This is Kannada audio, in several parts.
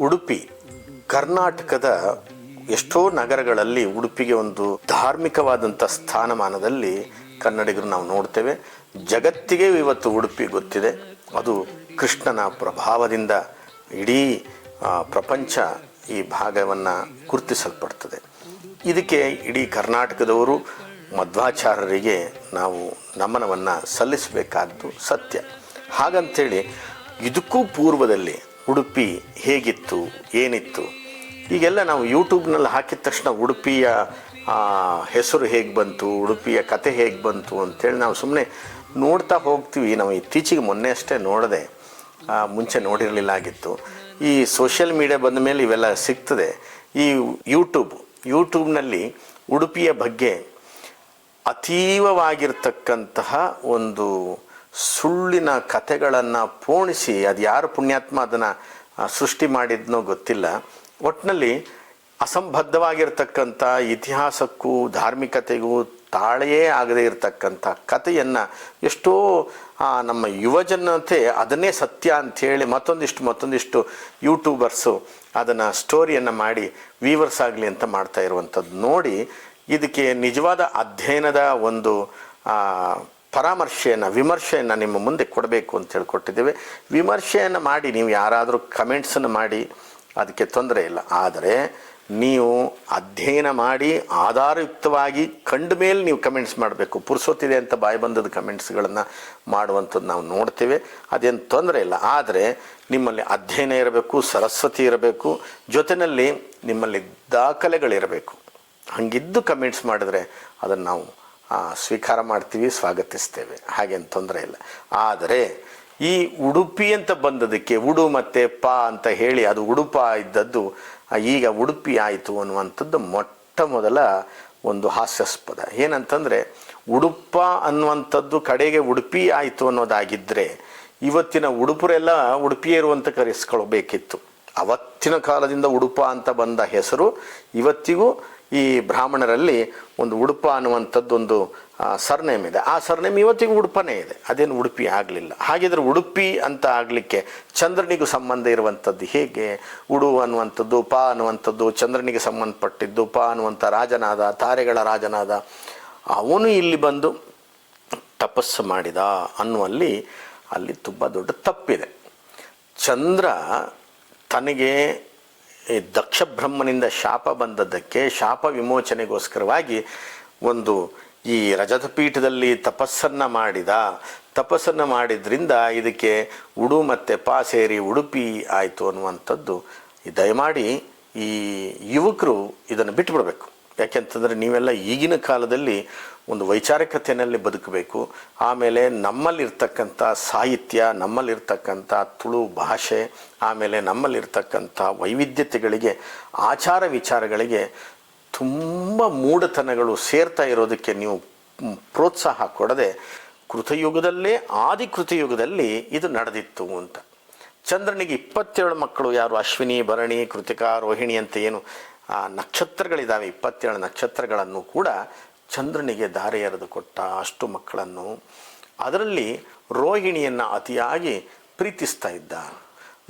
ಉಡುಪಿ, ಕರ್ನಾಟಕದ ಎಷ್ಟೋ ನಗರಗಳಲ್ಲಿ ಉಡುಪಿಗೆ ಒಂದು ಧಾರ್ಮಿಕವಾದಂಥ ಸ್ಥಾನಮಾನದಲ್ಲಿ ಕನ್ನಡಿಗರು ನಾವು ನೋಡ್ತೇವೆ. ಜಗತ್ತಿಗೆ ಇವತ್ತು ಉಡುಪಿ ಗೊತ್ತಿದೆ. ಅದು ಕೃಷ್ಣನ ಪ್ರಭಾವದಿಂದ ಇಡೀ ಪ್ರಪಂಚ ಈ ಭಾಗವನ್ನು ಗುರುತಿಸಲ್ಪಡ್ತದೆ. ಇದಕ್ಕೆ ಇಡೀ ಕರ್ನಾಟಕದವರು ಮಧ್ವಾಚಾರ್ಯರಿಗೆ ನಾವು ನಮನವನ್ನು ಸಲ್ಲಿಸಬೇಕಾದ್ದು ಸತ್ಯ. ಹಾಗಂತೇಳಿ ಇದಕ್ಕೂ ಪೂರ್ವದಲ್ಲಿ ಉಡುಪಿ ಹೇಗಿತ್ತು, ಏನಿತ್ತು? ಈಗೆಲ್ಲ ನಾವು ಯೂಟ್ಯೂಬ್ನಲ್ಲಿ ಹಾಕಿದ ತಕ್ಷಣ ಉಡುಪಿಯ ಹೆಸರು ಹೇಗೆ ಬಂತು, ಉಡುಪಿಯ ಕತೆ ಹೇಗೆ ಬಂತು ಅಂತೇಳಿ ನಾವು ಸುಮ್ಮನೆ ನೋಡ್ತಾ ಹೋಗ್ತೀವಿ. ನಾವು ಇತ್ತೀಚೆಗೆ ಮೊನ್ನೆ ಅಷ್ಟೇ ನೋಡದೆ ಮುಂಚೆ ನೋಡಿರಲಿಲ್ಲ ಆಗಿತ್ತು ಈ ಸೋಷಿಯಲ್ ಮೀಡಿಯಾ ಬಂದ ಮೇಲೆ ಇವೆಲ್ಲ ಸಿಗ್ತದೆ. ಈ ಯೂಟ್ಯೂಬ್, ಯೂಟ್ಯೂಬ್ನಲ್ಲಿ ಉಡುಪಿಯ ಬಗ್ಗೆ ಅತೀವವಾಗಿರ್ತಕ್ಕಂತಹ ಒಂದು ಸುಳ್ಳಿನ ಕಥೆಗಳನ್ನು ಪೋಣಿಸಿ ಅದು ಯಾರು ಪುಣ್ಯಾತ್ಮ ಅದನ್ನು ಸೃಷ್ಟಿ ಮಾಡಿದ್ನೋ ಗೊತ್ತಿಲ್ಲ. ಒಟ್ಟಿನಲ್ಲಿ ಅಸಂಬದ್ಧವಾಗಿರ್ತಕ್ಕಂಥ ಇತಿಹಾಸಕ್ಕೂ ಧಾರ್ಮಿಕತೆಗೂ ತಾಳೆಯೇ ಆಗದೇ ಇರತಕ್ಕಂಥ ಕಥೆಯನ್ನು ಎಷ್ಟೋ ನಮ್ಮ ಯುವಜನತೆ ಅದನ್ನೇ ಸತ್ಯ ಅಂಥೇಳಿ ಮತ್ತೊಂದಿಷ್ಟು ಮತ್ತೊಂದಿಷ್ಟು ಯೂಟ್ಯೂಬರ್ಸು ಅದನ್ನು ಸ್ಟೋರಿಯನ್ನು ಮಾಡಿ ವೀವರ್ಸ್ ಆಗಲಿ ಅಂತ ಮಾಡ್ತಾ ಇರುವಂಥದ್ದು ನೋಡಿ, ಇದಕ್ಕೆ ನಿಜವಾದ ಅಧ್ಯಯನದ ಒಂದು ಪರಾಮರ್ಶೆಯನ್ನು, ವಿಮರ್ಶೆಯನ್ನು ನಿಮ್ಮ ಮುಂದೆ ಕೊಡಬೇಕು ಅಂತ ಹೇಳಿಕೊಟ್ಟಿದ್ದೇವೆ. ವಿಮರ್ಶೆಯನ್ನು ಮಾಡಿ, ನೀವು ಯಾರಾದರೂ ಕಮೆಂಟ್ಸನ್ನು ಮಾಡಿ, ಅದಕ್ಕೆ ತೊಂದರೆ ಇಲ್ಲ. ಆದರೆ ನೀವು ಅಧ್ಯಯನ ಮಾಡಿ, ಆಧಾರಯುಕ್ತವಾಗಿ ಕಂಡ ಮೇಲೆ ನೀವು ಕಮೆಂಟ್ಸ್ ಮಾಡಬೇಕು. ಪುರುಸೋತಿದೆ ಅಂತ ಬಾಯಿ ಬಂದದ ಕಮೆಂಟ್ಸ್ಗಳನ್ನು ಮಾಡುವಂಥದ್ದು ನಾವು ನೋಡ್ತೇವೆ. ಅದೇನು ತೊಂದರೆ ಇಲ್ಲ. ಆದರೆ ನಿಮ್ಮಲ್ಲಿ ಅಧ್ಯಯನ ಇರಬೇಕು, ಸರಸ್ವತಿ ಇರಬೇಕು, ಜೊತೆಯಲ್ಲಿ ನಿಮ್ಮಲ್ಲಿ ದಾಖಲೆಗಳಿರಬೇಕು. ಹಂಗಿದ್ದು ಕಮೆಂಟ್ಸ್ ಮಾಡಿದ್ರೆ ಅದನ್ನು ನಾವು ಸ್ವೀಕಾರ ಮಾಡ್ತೀವಿ, ಸ್ವಾಗತಿಸ್ತೇವೆ. ಹಾಗೇನು ತೊಂದರೆ ಇಲ್ಲ. ಆದರೆ ಈ ಉಡುಪಿ ಅಂತ ಬಂದದಕ್ಕೆ ಉಡು ಮತ್ತು ಪ ಅಂತ ಹೇಳಿ ಅದು ಉಡುಪ ಇದ್ದದ್ದು ಈಗ ಉಡುಪಿ ಆಯಿತು ಅನ್ನುವಂಥದ್ದು ಮೊಟ್ಟ ಮೊದಲ ಒಂದು ಹಾಸ್ಯಾಸ್ಪದ. ಏನಂತಂದರೆ, ಉಡುಪ ಅನ್ನುವಂಥದ್ದು ಕಡೆಗೆ ಉಡುಪಿ ಆಯಿತು ಅನ್ನೋದಾಗಿದ್ದರೆ ಇವತ್ತಿನ ಉಡುಪರೆಲ್ಲ ಉಡುಪಿಯೇ ಇರುವಂತ ಕರೆಸ್ಕೊಳ್ಬೇಕಿತ್ತು. ಅವತ್ತಿನ ಕಾಲದಿಂದ ಉಡುಪ ಅಂತ ಬಂದ ಹೆಸರು, ಇವತ್ತಿಗೂ ಈ ಬ್ರಾಹ್ಮಣರಲ್ಲಿ ಒಂದು ಉಡುಪ ಅನ್ನುವಂಥದ್ದೊಂದು ಸರ್ನೇಮ್ ಇದೆ ಆ ಸರ್ನೇಮ್ ಇವತ್ತಿಗೂ ಉಡುಪನೇ ಇದೆ. ಅದೇನು ಉಡುಪಿ ಆಗಲಿಲ್ಲ. ಹಾಗಿದ್ರೆ ಉಡುಪಿ ಅಂತ ಆಗಲಿಕ್ಕೆ ಚಂದ್ರನಿಗೂ ಸಂಬಂಧ ಇರುವಂಥದ್ದು ಹೇಗೆ? ಉಡು ಅನ್ನುವಂಥದ್ದು, ಪ ಅನ್ನುವಂಥದ್ದು, ಚಂದ್ರನಿಗೆ ಸಂಬಂಧಪಟ್ಟಿದ್ದು, ಪ ಅನ್ನುವಂಥ ರಾಜನಾದ, ತಾರೆಗಳ ರಾಜನಾದ, ಅವನು ಇಲ್ಲಿ ಬಂದು ತಪಸ್ಸು ಮಾಡಿದ ಅನ್ನುವಲ್ಲಿ ಅಲ್ಲಿ ತುಂಬ ದೊಡ್ಡ ತಪ್ಪಿದೆ. ಚಂದ್ರ ತನಗೆ ಈ ದಕ್ಷ ಬ್ರಹ್ಮನಿಂದ ಶಾಪ ಬಂದದ್ದಕ್ಕೆ ಶಾಪ ವಿಮೋಚನೆಗೋಸ್ಕರವಾಗಿ ಒಂದು ಈ ರಜತ ಪೀಠದಲ್ಲಿ ತಪಸ್ಸನ್ನು ಮಾಡಿದ. ತಪಸ್ಸನ್ನು ಮಾಡಿದ್ರಿಂದ ಇದಕ್ಕೆ ಉಡು ಮತ್ತು ಪಾ ಸೇರಿ ಉಡುಪಿ ಆಯಿತು ಅನ್ನುವಂಥದ್ದು. ದಯಮಾಡಿ ಈ ಯುವಕರು ಇದನ್ನು ಬಿಟ್ಟುಬಿಡಬೇಕು ಯಾಕೆಂತಂದರೆ ನೀವೆಲ್ಲ ಈಗಿನ ಕಾಲದಲ್ಲಿ ಒಂದು ವೈಚಾರಿಕತೆಯಲ್ಲಿ ಬದುಕಬೇಕು. ಆಮೇಲೆ ನಮ್ಮಲ್ಲಿರ್ತಕ್ಕಂಥ ಸಾಹಿತ್ಯ, ನಮ್ಮಲ್ಲಿರ್ತಕ್ಕಂಥ ತುಳು ಭಾಷೆ, ಆಮೇಲೆ ನಮ್ಮಲ್ಲಿರ್ತಕ್ಕಂಥ ವೈವಿಧ್ಯತೆಗಳಿಗೆ, ಆಚಾರ ವಿಚಾರಗಳಿಗೆ ತುಂಬ ಮೂಢತನಗಳು ಸೇರ್ತಾ ಇರೋದಕ್ಕೆ ನೀವು ಪ್ರೋತ್ಸಾಹ ಕೊಡದೆ ಕೃತಯುಗದಲ್ಲೇ ಆದಿ ಕೃತಯುಗದಲ್ಲಿ ಇದು ನಡೆದಿತ್ತು ಅಂತ. ಚಂದ್ರನಿಗೆ ಇಪ್ಪತ್ತೇಳು ಮಕ್ಕಳು, ಯಾರು ಅಶ್ವಿನಿ, ಭರಣಿ, ಕೃತಿಕಾ, ರೋಹಿಣಿ ಅಂತ ಏನು, ಆ ನಕ್ಷತ್ರಗಳಿದ್ದಾವೆ, ಇಪ್ಪತ್ತೇಳು ನಕ್ಷತ್ರಗಳನ್ನು ಕೂಡ ಚಂದ್ರನಿಗೆ ಧಾರೆ ಎರೆದು ಕೊಟ್ಟ ಅಷ್ಟು ಮಕ್ಕಳನ್ನು ಅದರಲ್ಲಿ ರೋಹಿಣಿಯನ್ನು ಅತಿಯಾಗಿ ಪ್ರೀತಿಸ್ತಾ ಇದ್ದ.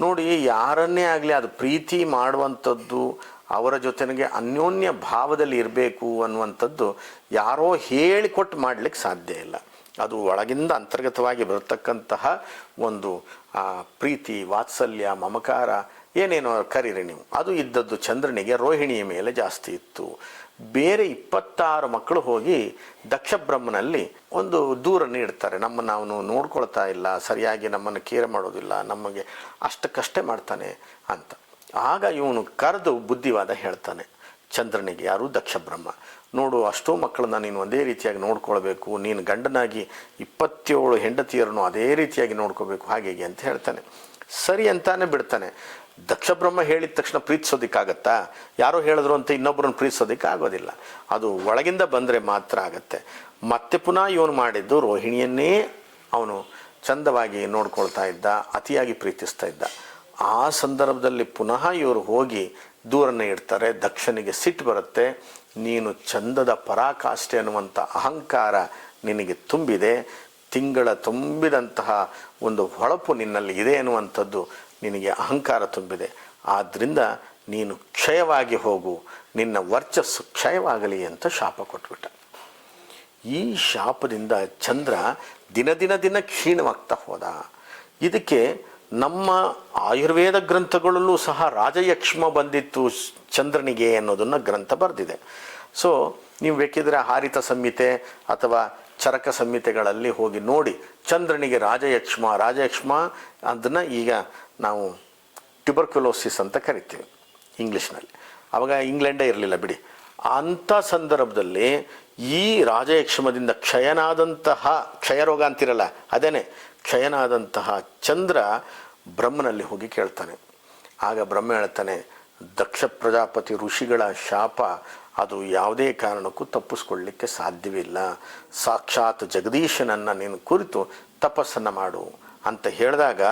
ನೋಡಿ, ಯಾರನ್ನೇ ಆಗಲಿ ಅದು ಪ್ರೀತಿ ಮಾಡುವಂಥದ್ದು, ಅವರ ಜೊತೆಗೆ ಅನ್ಯೋನ್ಯ ಭಾವದಲ್ಲಿ ಇರಬೇಕು ಅನ್ನುವಂಥದ್ದು ಯಾರೋ ಹೇಳಿಕೊಟ್ಟು ಮಾಡಲಿಕ್ಕೆ ಸಾಧ್ಯ ಇಲ್ಲ. ಅದು ಒಳಗಿಂದ ಅಂತರ್ಗತವಾಗಿ ಬರತಕ್ಕಂತಹ ಒಂದು ಪ್ರೀತಿ, ವಾತ್ಸಲ್ಯ, ಮಮಕಾರ ಏನೇನೋ ಕರೀರಿ ನೀವು. ಅದು ಇದ್ದದ್ದು ಚಂದ್ರನಿಗೆ ರೋಹಿಣಿಯ ಮೇಲೆ ಜಾಸ್ತಿ ಇತ್ತು. ಬೇರೆ ಇಪ್ಪತ್ತಾರು ಮಕ್ಕಳು ಹೋಗಿ ದಕ್ಷ ಬ್ರಹ್ಮನಲ್ಲಿ ಒಂದು ದೂರ ನೀಡ್ತಾರೆ. ನಮ್ಮನ್ನು ಅವನು ನೋಡ್ಕೊಳ್ತಾ ಇಲ್ಲ, ಸರಿಯಾಗಿ ನಮ್ಮನ್ನು ಕೇರ್ ಮಾಡೋದಿಲ್ಲ, ನಮಗೆ ಅಷ್ಟಕ್ಕಷ್ಟೇ ಮಾಡ್ತಾನೆ ಅಂತ. ಆಗ ಇವನು ಕರೆದು ಬುದ್ಧಿವಾದ ಹೇಳ್ತಾನೆ, ಚಂದ್ರನಿಗೆ ಯಾರು? ದಕ್ಷ ಬ್ರಹ್ಮ ನೋಡು, ಅಷ್ಟೋ ಮಕ್ಕಳನ್ನ ನೀನು ಒಂದೇ ರೀತಿಯಾಗಿ ನೋಡ್ಕೊಳ್ಬೇಕು. ನೀನು ಗಂಡನಾಗಿ ಇಪ್ಪತ್ತೇಳು ಹೆಂಡತಿಯರನ್ನು ಅದೇ ರೀತಿಯಾಗಿ ನೋಡ್ಕೋಬೇಕು ಹೀಗೆ ಅಂತ ಹೇಳ್ತಾನೆ. ಸರಿ ಅಂತಾನೆ ಬಿಡ್ತಾನೆ. ದಕ್ಷ ಬ್ರಹ್ಮ ಹೇಳಿದ ತಕ್ಷಣ ಪ್ರೀತಿಸೋದಕ್ಕಾಗತ್ತಾ? ಯಾರೋ ಹೇಳಿದ್ರು ಅಂತ ಇನ್ನೊಬ್ಬರನ್ನು ಪ್ರೀತಿಸೋದಕ್ಕೆ ಆಗೋದಿಲ್ಲ. ಅದು ಒಳಗಿಂದ ಬಂದರೆ ಮಾತ್ರ ಆಗತ್ತೆ. ಮತ್ತೆ ಪುನಃ ಇವನು ಮಾಡಿದ್ದು ರೋಹಿಣಿಯನ್ನೇ ಅವನು ಚಂದವಾಗಿ ನೋಡ್ಕೊಳ್ತಾ ಇದ್ದ, ಅತಿಯಾಗಿ ಪ್ರೀತಿಸ್ತಾ ಇದ್ದ. ಆ ಸಂದರ್ಭದಲ್ಲಿ ಪುನಃ ಇವರು ಹೋಗಿ ದೂರನ್ನು ಇಡ್ತಾರೆ, ದಕ್ಷನಿಗೆ ಸಿಟ್ಟು ಬರುತ್ತೆ. ನೀನು ಚಂದದ ಪರಾಕಾಷ್ಠೆ ಅನ್ನುವಂಥ ಅಹಂಕಾರ ನಿನಗೆ ತುಂಬಿದೆ. ತಿಂಗಳ ತುಂಬಿದಂತಹ ಒಂದು ಹೊಳಪು ನಿನ್ನಲ್ಲಿ ಇದೆ ಅನ್ನುವಂಥದ್ದು ನಿನಗೆ ಅಹಂಕಾರ ತುಂಬಿದೆ. ಆದ್ದರಿಂದ ನೀನು ಕ್ಷಯವಾಗಿ ಹೋಗು. ನಿನ್ನ ವರ್ಚಸ್ಸು ಕ್ಷಯವಾಗಲಿ ಅಂತ ಶಾಪ ಕೊಟ್ಬಿಟ್ಟ. ಈ ಶಾಪದಿಂದ ಚಂದ್ರ ದಿನ ದಿನ ದಿನ ಕ್ಷೀಣವಾಗ್ತಾ ಹೋದ. ಇದಕ್ಕೆ ನಮ್ಮ ಆಯುರ್ವೇದ ಗ್ರಂಥಗಳಲ್ಲೂ ಸಹ ರಾಜಯಕ್ಷ್ಮ ಬಂದಿತ್ತು ಚಂದ್ರನಿಗೆ ಅನ್ನೋದನ್ನು ಗ್ರಂಥ ಬರೆದಿದೆ. ಸೊ ನೀವು ಬೇಕಿದ್ರೆ ಹಾರಿತ ಸಂಹಿತೆ ಅಥವಾ ಚರಕ ಸಂಹಿತೆಗಳಲ್ಲಿ ಹೋಗಿ ನೋಡಿ. ಚಂದ್ರನಿಗೆ ರಾಜಯಕ್ಷ್ಮ ರಾಜಯಕ್ಷ್ಮ ಅದನ್ನು ಈಗ ನಾವು ಟ್ಯುಬರ್ಕ್ಯುಲೋಸಿಸ್ ಅಂತ ಕರಿತೀವಿ, ಇಂಗ್ಲೀಷ್ನಲ್ಲಿ. ಅವಾಗ ಇಂಗ್ಲೆಂಡೇ ಇರಲಿಲ್ಲ, ಬಿಡಿ. ಅಂಥ ಸಂದರ್ಭದಲ್ಲಿ ಈ ರಾಜಯಕ್ಷಮದಿಂದ ಕ್ಷಯನಾದಂತಹ, ಕ್ಷಯರೋಗ ಅಂತಿರಲ್ಲ, ಅದೇನೆ, ಕ್ಷಯನಾದಂತಹ ಚಂದ್ರ ಬ್ರಹ್ಮನಲ್ಲಿ ಹೋಗಿ ಕೇಳ್ತಾನೆ. ಆಗ ಬ್ರಹ್ಮ ಹೇಳ್ತಾನೆ, ದಕ್ಷ ಪ್ರಜಾಪತಿ ಋಷಿಗಳ ಶಾಪ, ಅದು ಯಾವುದೇ ಕಾರಣಕ್ಕೂ ತಪ್ಪಿಸ್ಕೊಳ್ಳಿಕ್ಕೆ ಸಾಧ್ಯವಿಲ್ಲ ಸಾಕ್ಷಾತ್ ಜಗದೀಶನನ್ನು ನೀನು ಕುರಿತು ತಪಸ್ಸನ್ನು ಮಾಡು ಅಂತ ಹೇಳಿದಾಗ